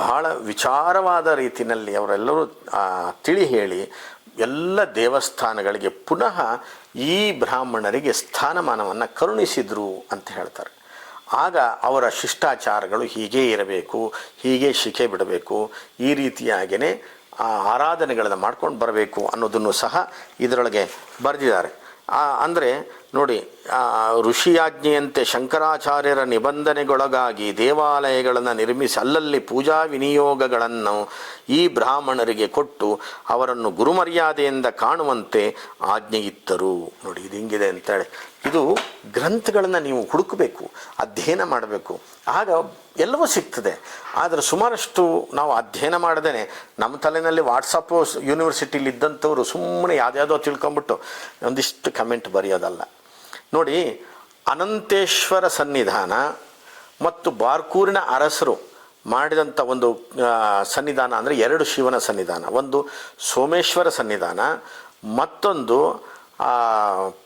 ಬಹಳ ವಿಚಾರವಾದ ರೀತಿಯಲ್ಲಿ ಅವರೆಲ್ಲರೂ ತಿಳಿ ಹೇಳಿ ಎಲ್ಲ ದೇವಸ್ಥಾನಗಳಿಗೆ ಪುನಃ ಈ ಬ್ರಾಹ್ಮಣರಿಗೆ ಸ್ಥಾನಮಾನವನ್ನು ಕರುಣಿಸಿದರು ಅಂತ ಹೇಳ್ತಾರೆ. ಆಗ ಅವರ ಶಿಷ್ಟಾಚಾರಗಳು ಹೀಗೇ ಇರಬೇಕು, ಹೀಗೆ ಶಿಖೆ ಬಿಡಬೇಕು, ಈ ರೀತಿಯಾಗಿಯೇ ಆ ಆರಾಧನೆಗಳನ್ನು ಮಾಡ್ಕೊಂಡು ಬರಬೇಕು ಅನ್ನೋದನ್ನು ಸಹ ಇದರೊಳಗೆ ಬರೆದಿದ್ದಾರೆ. ಅಂದರೆ ನೋಡಿ ಋಷಿಯಾಜ್ಞೆಯಂತೆ ಶಂಕರಾಚಾರ್ಯರ ನಿಬಂಧನೆಗೊಳಗಾಗಿ ದೇವಾಲಯಗಳನ್ನು ನಿರ್ಮಿಸಿ ಅಲ್ಲಲ್ಲಿ ಪೂಜಾ ವಿನಿಯೋಗಗಳನ್ನು ಈ ಬ್ರಾಹ್ಮಣರಿಗೆ ಕೊಟ್ಟು ಅವರನ್ನು ಗುರುಮರ್ಯಾದೆಯಿಂದ ಕಾಣುವಂತೆ ಆಜ್ಞೆಯಿತ್ತರು ನೋಡಿ, ಇದು ಹಿಂಗಿದೆ ಅಂತೇಳಿ ಇದು ಗ್ರಂಥಗಳನ್ನು ನೀವು ಹುಡುಕಬೇಕು, ಅಧ್ಯಯನ ಮಾಡಬೇಕು. ಆಗ ಎಲ್ಲವೂ ಸಿಗ್ತದೆ. ಆದರೆ ಸುಮಾರಷ್ಟು ನಾವು ಅಧ್ಯಯನ ಮಾಡದೇ ನಮ್ಮ ತಲೆಯಲ್ಲಿ ವಾಟ್ಸಪ್ಪು ಯೂನಿವರ್ಸಿಟಿಲಿ ಇದ್ದಂಥವ್ರು ಸುಮ್ಮನೆ ಯಾವುದ್ಯಾವುದೋ ತಿಳ್ಕೊಂಬಿಟ್ಟು ಒಂದಿಷ್ಟು ಕಮೆಂಟ್ ಬರೆಯೋದಲ್ಲ. ನೋಡಿ, ಅನಂತೇಶ್ವರ ಸನ್ನಿಧಾನ ಮತ್ತು ಬಾರ್ಕೂರಿನ ಅರಸರು ಮಾಡಿದಂಥ ಒಂದು ಸನ್ನಿಧಾನ ಅಂದರೆ ಎರಡು ಶಿವನ ಸನ್ನಿಧಾನ. ಒಂದು ಸೋಮೇಶ್ವರ ಸನ್ನಿಧಾನ, ಮತ್ತೊಂದು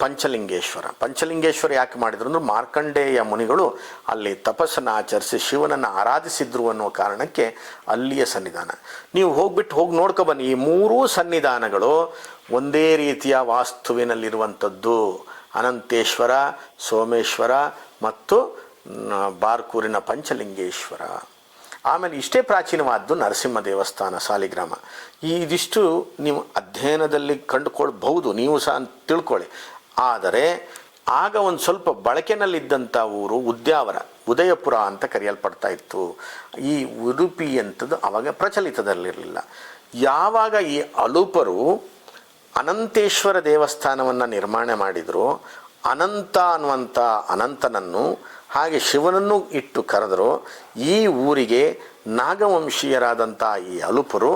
ಪಂಚಲಿಂಗೇಶ್ವರ. ಪಂಚಲಿಂಗೇಶ್ವರ ಯಾಕೆ ಮಾಡಿದ್ರು ಅಂದ್ರೆ ಮಾರ್ಕಂಡೇಯ ಮುನಿಗಳು ಅಲ್ಲಿ ತಪಸ್ಸನ್ನು ಆಚರಿಸಿ ಶಿವನನ್ನು ಆರಾಧಿಸಿದ್ರು ಅನ್ನುವ ಕಾರಣಕ್ಕೆ ಅಲ್ಲಿಯ ಸನ್ನಿಧಾನ. ನೀವು ಹೋಗ್ಬಿಟ್ಟು ಹೋಗಿ ನೋಡ್ಕೊ ಬನ್ನಿ, ಈ ಮೂರೂ ಸನ್ನಿಧಾನಗಳು ಒಂದೇ ರೀತಿಯ ವಾಸ್ತುವಿನಲ್ಲಿರುವಂಥದ್ದು. ಅನಂತೇಶ್ವರ, ಸೋಮೇಶ್ವರ ಮತ್ತು ಬಾರ್ಕೂರಿನ ಪಂಚಲಿಂಗೇಶ್ವರ. ಆಮೇಲೆ ಇಷ್ಟೇ ಪ್ರಾಚೀನವಾದ್ದು ನರಸಿಂಹ ದೇವಸ್ಥಾನ, ಸಾಲಿಗ್ರಾಮ. ಇದಿಷ್ಟು ನೀವು ಅಧ್ಯಯನದಲ್ಲಿ ಕಂಡುಕೊಳ್ಬಹುದು, ನೀವು ಸಹ ತಿಳ್ಕೊಳ್ಳಿ. ಆದರೆ, ಆಗ ಒಂದು ಸ್ವಲ್ಪ ಬಳಕೆನಲ್ಲಿದ್ದಂಥ ಊರು ಉದ್ಯಾವರ, ಉದಯಪುರ ಅಂತ ಕರೆಯಲ್ಪಡ್ತಾ ಇತ್ತು. ಈ ಉಡುಪಿ ಅಂಥದ್ದು ಅವಾಗ ಪ್ರಚಲಿತದಲ್ಲಿರಲಿಲ್ಲ. ಯಾವಾಗ ಈ ಅಲುಪರು ಅನಂತೇಶ್ವರ ದೇವಸ್ಥಾನವನ್ನು ನಿರ್ಮಾಣ ಮಾಡಿದರು. ಅನಂತ ಅನ್ನುವಂಥ ಅನಂತನನ್ನು ಹಾಗೆ ಶಿವನನ್ನು ಇಟ್ಟು ಕರೆದರು. ಈ ಊರಿಗೆ ನಾಗವಂಶೀಯರಾದಂಥ ಈ ಅಲುಪರು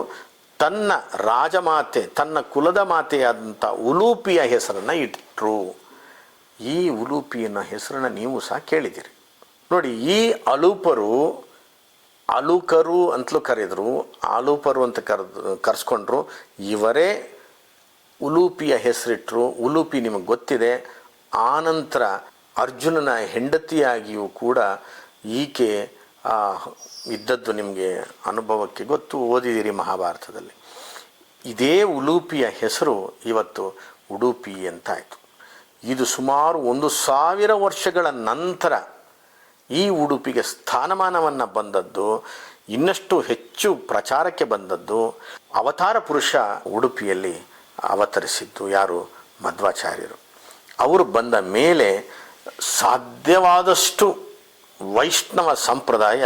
ತನ್ನ ರಾಜಮಾತೆ, ತನ್ನ ಕುಲದ ಮಾತೆಯಾದಂಥ ಉಲೂಪಿಯ ಹೆಸರನ್ನು ಇಟ್ಟರು ಈ ಉಲೂಪಿಯನ್ನ ಹೆಸರನ್ನು ನೀವು ಸಹ ಕೇಳಿದ್ದೀರಿ ನೋಡಿ, ಈ ಅಲುಪರು ಅಲುಕರು ಅಂತಲೂ ಕರೆದರು, ಅಲುಪರು ಅಂತ ಕರೆದು, ಕರೆಸ್ಕೊಂಡ್ರು. ಇವರೇ ಉಲೂಪಿಯ ಹೆಸರಿಟ್ಟರು ಉಲೂಪಿ ನಿಮಗೆ ಗೊತ್ತಿದೆ. ಆನಂತರ ಅರ್ಜುನನ ಹೆಂಡತಿಯಾಗಿಯೂ ಕೂಡ ಈಕೆ ಇದ್ದದ್ದು ನಿಮಗೆ ಅನುಭವಕ್ಕೆ ಗೊತ್ತು. ಓದಿದಿರಿ ಮಹಾಭಾರತದಲ್ಲಿ. ಇದೇ ಉಲೂಪಿಯ ಹೆಸರು ಇವತ್ತು ಉಡುಪಿ ಅಂತಾಯಿತು. ಇದು ಸುಮಾರು ಒಂದು ಸಾವಿರ ವರ್ಷಗಳ ನಂತರ ಈ ಉಡುಪಿಗೆ ಸ್ಥಾನಮಾನವನ್ನು ಬಂದದ್ದು, ಇನ್ನಷ್ಟು ಹೆಚ್ಚು ಪ್ರಚಾರಕ್ಕೆ ಬಂದದ್ದು. ಅವತಾರ ಪುರುಷ ಉಡುಪಿಯಲ್ಲಿ ಅವತರಿಸಿದ್ದು ಯಾರು? ಮಧ್ವಾಚಾರ್ಯರು. ಅವರು ಬಂದ ಮೇಲೆ ಸಾಧ್ಯವಾದಷ್ಟು ವೈಷ್ಣವ ಸಂಪ್ರದಾಯ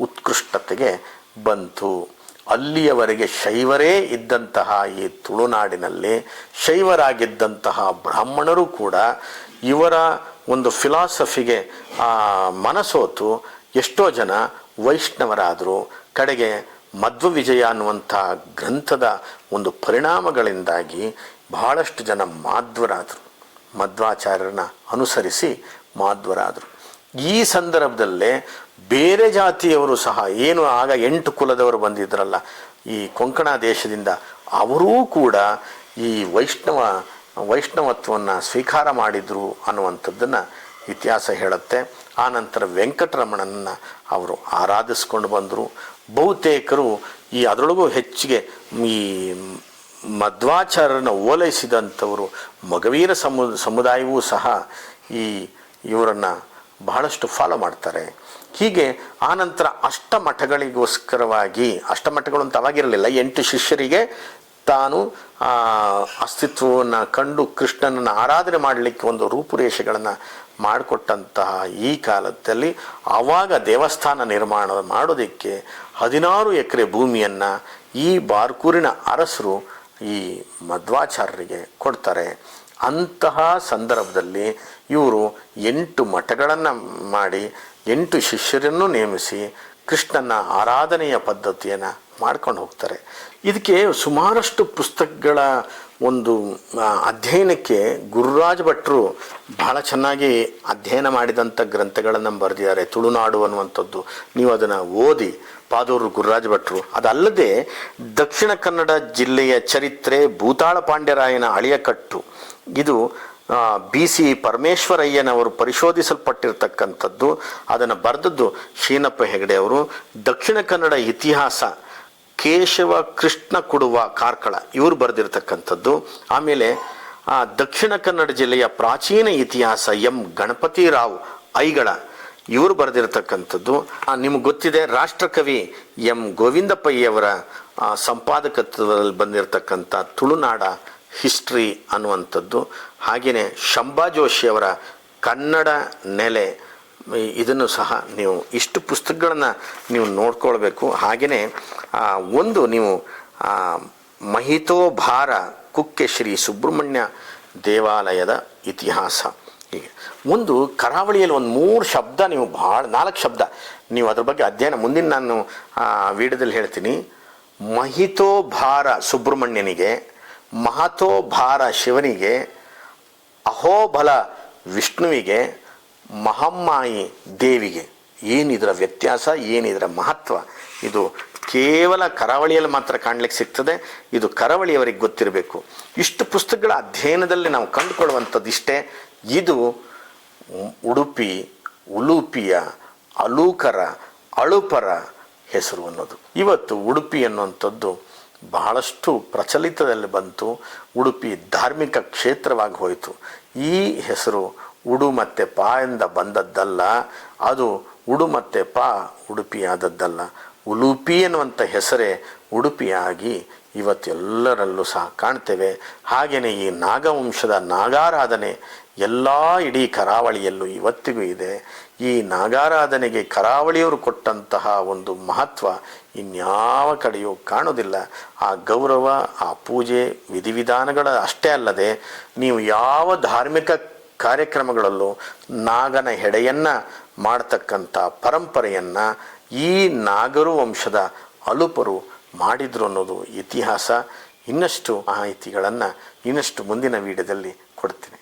ಉತ್ಕೃಷ್ಟತೆಗೆ ಬಂತು. ಅಲ್ಲಿಯವರೆಗೆ ಶೈವರೇ ಇದ್ದಂತಹ ಈ ತುಳುನಾಡಿನಲ್ಲಿ ಶೈವರಾಗಿದ್ದಂತಹ ಬ್ರಾಹ್ಮಣರು ಕೂಡ ಇವರ ಒಂದು ಫಿಲಾಸಫಿಗೆ ಮನಸೋತು. ಎಷ್ಟೋ ಜನ ವೈಷ್ಣವರಾದರು. ಕಡೆಗೆ ಮಧ್ವ ವಿಜಯ ಅನ್ನುವಂಥ ಗ್ರಂಥದ ಒಂದು ಪರಿಣಾಮಗಳಿಂದಾಗಿ ಬಹಳಷ್ಟು ಜನ ಮಾಧ್ವರಾದರು. ಮಧ್ವಾಚಾರ್ಯರನ್ನ ಅನುಸರಿಸಿ ಮಾಧ್ವರಾದರು. ಈ ಸಂದರ್ಭದಲ್ಲೇ ಬೇರೆ ಜಾತಿಯವರು ಸಹ ಏನು ಆಗ ಎಂಟು ಕುಲದವರು ಬಂದಿದ್ರಲ್ಲ, ಈ ಕೊಂಕಣ ದೇಶದಿಂದ ಅವರೂ ಕೂಡ ಈ ವೈಷ್ಣವ, ವೈಷ್ಣವತ್ವವನ್ನು ಸ್ವೀಕಾರ ಮಾಡಿದರು ಅನ್ನುವಂಥದ್ದನ್ನು ಇತಿಹಾಸ ಹೇಳುತ್ತೆ. ಆನಂತರ ವೆಂಕಟರಮಣನನ್ನು ಅವರು ಆರಾಧಿಸ್ಕೊಂಡು ಬಂದರು. ಬಹುತೇಕರು ಈ ಅದರೊಳಗೂ ಹೆಚ್ಚಿಗೆ ಈ ಮಧ್ವಾಚಾರ್ಯರನ್ನು ಓಲೈಸಿದಂಥವರು, ಮಗವೀರ ಸಮು, ಸಮುದಾಯವೂ ಸಹ ಈ ಇವರನ್ನು ಬಹಳಷ್ಟು ಫಾಲೋ ಮಾಡ್ತಾರೆ. ಹೀಗೆ ಆನಂತರ ಅಷ್ಟಮಠಗಳಿಗೋಸ್ಕರವಾಗಿ, ಅಷ್ಟಮಠಗಳು ಅಂತ ಅವಾಗಿರಲಿಲ್ಲ ಎಂಟು ಶಿಷ್ಯರಿಗೆ ತಾನು ಆ, ಅಸ್ತಿತ್ವವನ್ನು ಕಂಡು ಕೃಷ್ಣನನ್ನು ಆರಾಧನೆ ಮಾಡಲಿಕ್ಕೆ ಒಂದು ರೂಪುರೇಷೆಗಳನ್ನು ಮಾಡಿಕೊಟ್ಟಂತಹ ಈ ಕಾಲದಲ್ಲಿ ಆವಾಗ ದೇವಸ್ಥಾನ ನಿರ್ಮಾಣ ಮಾಡೋದಕ್ಕೆ ಹದಿನಾರು ಎಕರೆ ಭೂಮಿಯನ್ನು ಈ ಬಾರ್ಕೂರಿನ ಅರಸರು ಈ ಮಧ್ವಾಚಾರ್ಯರಿಗೆ ಕೊಡ್ತಾರೆ. ಅಂತಹ ಸಂದರ್ಭದಲ್ಲಿ ಇವರು ಎಂಟು ಮಠಗಳನ್ನು ಮಾಡಿ ಎಂಟು ಶಿಷ್ಯರನ್ನು ನೇಮಿಸಿ ಕೃಷ್ಣನ ಆರಾಧನೆಯ ಪದ್ಧತಿಯನ್ನು ಮಾಡ್ಕೊಂಡು ಹೋಗ್ತಾರೆ. ಇದಕ್ಕೆ ಸುಮಾರಷ್ಟು ಪುಸ್ತಕಗಳ ಒಂದು ಅಧ್ಯಯನಕ್ಕೆ ಗುರುರಾಜ ಭಟ್ರು ಬಹಳ ಚೆನ್ನಾಗಿ ಅಧ್ಯಯನ ಮಾಡಿದಂಥ ಗ್ರಂಥಗಳನ್ನು ಬರೆದಿದ್ದಾರೆ. ತುಳುನಾಡು ಅನ್ನುವಂಥದ್ದು. ನೀವು ಅದನ್ನು ಓದಿ ಪಾದೂರು ಗುರುರಾಜ ಭಟ್ರು. ಅದಲ್ಲದೆ ದಕ್ಷಿಣ ಕನ್ನಡ ಜಿಲ್ಲೆಯ ಚರಿತ್ರೆ ಭೂತಾಳ ಪಾಂಡ್ಯರಾಯನ ಅಳಿಯಕಟ್ಟು. ಇದು ಬಿ ಸಿ ಪರಮೇಶ್ವರಯ್ಯನವರು ಪರಿಶೋಧಿಸಲ್ಪಟ್ಟಿರ್ತಕ್ಕಂಥದ್ದು ಅದನ್ನು ಬರೆದದ್ದು ಶೀನಪ್ಪ ಹೆಗಡೆ ಅವರು. ದಕ್ಷಿಣ ಕನ್ನಡ ಇತಿಹಾಸ ಕೇಶವ ಕೃಷ್ಣ ಕೊಡುವ ಕಾರ್ಕಳ ಇವರು ಬರೆದಿರ್ತಕ್ಕಂಥದ್ದು. ಆಮೇಲೆ ಆ, ದಕ್ಷಿಣ ಕನ್ನಡ ಜಿಲ್ಲೆಯ ಪ್ರಾಚೀನ ಇತಿಹಾಸ ಎಂ ಗಣಪತಿ ರಾವ್ ಐಗಳ ಇವರು ಬರೆದಿರ್ತಕ್ಕಂಥದ್ದು. ನಿಮ್ಗೆ ಗೊತ್ತಿದೆ ರಾಷ್ಟ್ರಕವಿ ಎಂ ಗೋವಿಂದಪ್ಪಯ್ಯವರ ಸಂಪಾದಕತ್ವದಲ್ಲಿ ಬಂದಿರತಕ್ಕಂಥ ತುಳುನಾಡ ಹಿಸ್ಟ್ರಿ ಅನ್ನುವಂಥದ್ದು. ಹಾಗೆಯೇ ಶಂಭಾ ಜೋಶಿಯವರ ಕನ್ನಡ ನೆಲೆ ಇದನ್ನು ಸಹ ನೀವು ಇಷ್ಟು ಪುಸ್ತಕಗಳನ್ನು ನೀವು ನೋಡ್ಕೊಳ್ಬೇಕು. ಹಾಗೆಯೇ ಒಂದು ನೀವು ಮಹಿತೋಭಾರ ಕುಕ್ಕೆ ಶ್ರೀ ಸುಬ್ರಹ್ಮಣ್ಯ ದೇವಾಲಯದ ಇತಿಹಾಸ. ಹೀಗೆ. ಒಂದು ಕರಾವಳಿಯಲ್ಲಿ ಒಂದು ಮೂರು ಶಬ್ದ ನೀವು ಭಾಳ, ನಾಲ್ಕು ಶಬ್ದ ನೀವು ಅದ್ರ ಬಗ್ಗೆ ಅಧ್ಯಯನ ಮುಂದಿನ ನಾನು ವಿಡಿಯೋದಲ್ಲಿ ಹೇಳ್ತೀನಿ. ಮಹಿತೋಭಾರ ಸುಬ್ರಹ್ಮಣ್ಯನಿಗೆ, ಮಹತೋಭಾರ ಶಿವನಿಗೆ ಅಹೋಬಲ ವಿಷ್ಣುವಿಗೆ, ಮಹಮ್ಮಾಯಿ ದೇವಿಗೆ. ಏನಿದರ ವ್ಯತ್ಯಾಸ, ಏನಿದರ ಮಹತ್ವ? ಇದು ಕೇವಲ ಕರಾವಳಿಯಲ್ಲಿ ಮಾತ್ರ ಕಾಣಲಿಕ್ಕೆ ಸಿಗ್ತದೆ. ಇದು ಕರಾವಳಿಯವರಿಗೆ ಗೊತ್ತಿರಬೇಕು. ಇಷ್ಟು ಪುಸ್ತಕಗಳ ಅಧ್ಯಯನದಲ್ಲಿ ನಾವು ಕಂಡುಕೊಳ್ಳುವಂಥದ್ದು ಇಷ್ಟೇ. ಇದು ಉಡುಪಿ ಉಲೂಪಿಯ ಅಲೂಕರ, ಅಳುಪರ ಹೆಸರು ಅನ್ನೋದು. ಇವತ್ತು ಉಡುಪಿ ಅನ್ನುವಂಥದ್ದು ಬಹಳಷ್ಟು ಪ್ರಚಲಿತದಲ್ಲಿ ಬಂತು, ಉಡುಪಿ ಧಾರ್ಮಿಕ ಕ್ಷೇತ್ರವಾಗಿ ಹೋಯಿತು. ಈ ಹೆಸರು ಉಡು ಮತ್ತೆ ಪಾ ಎಂದ ಬಂದದ್ದಲ್ಲ, ಅದು ಉಡು ಮತ್ತೆ ಪಾ ಉಡುಪಿಯಾದದ್ದಲ್ಲ. ಉಲುಪಿ ಎನ್ನುವಂಥ ಹೆಸರೇ ಉಡುಪಿಯಾಗಿ ಇವತ್ತೆಲ್ಲರಲ್ಲೂ ಸಹ ಕಾಣ್ತೇವೆ. ಹಾಗೆಯೇ ಈ ನಾಗವಂಶದ ನಾಗಾರಾಧನೆ ಎಲ್ಲ ಇಡೀ ಕರಾವಳಿಯಲ್ಲೂ ಇವತ್ತಿಗೂ ಇದೆ. ಈ ನಾಗಾರಾಧನೆಗೆ ಕರಾವಳಿಯವರು ಕೊಟ್ಟಂತಹ ಒಂದು ಮಹತ್ವ ಇನ್ಯಾವ ಕಡೆಯೂ ಕಾಣೋದಿಲ್ಲ ಆ ಗೌರವ, ಆ ಪೂಜೆ, ವಿಧಿವಿಧಾನಗಳ ಅಷ್ಟೇ ಅಲ್ಲದೆ ನೀವು ಯಾವ ಧಾರ್ಮಿಕ ಕಾರ್ಯಕ್ರಮಗಳಲ್ಲೂ ನಾಗನ ಹೆಡೆಯನ್ನು ಮಾಡ್ತಕ್ಕಂಥ ಪರಂಪರೆಯನ್ನು ಈ ನಾಗರು ವಂಶದ ಅಲುಪರು ಮಾಡಿದ್ರು ಅನ್ನೋದು ಇತಿಹಾಸ. ಇನ್ನಷ್ಟು ಮಾಹಿತಿಗಳನ್ನು ಇನ್ನಷ್ಟು ಮುಂದಿನ ವಿಡಿಯೋದಲ್ಲಿ ಕೊಡ್ತೀನಿ.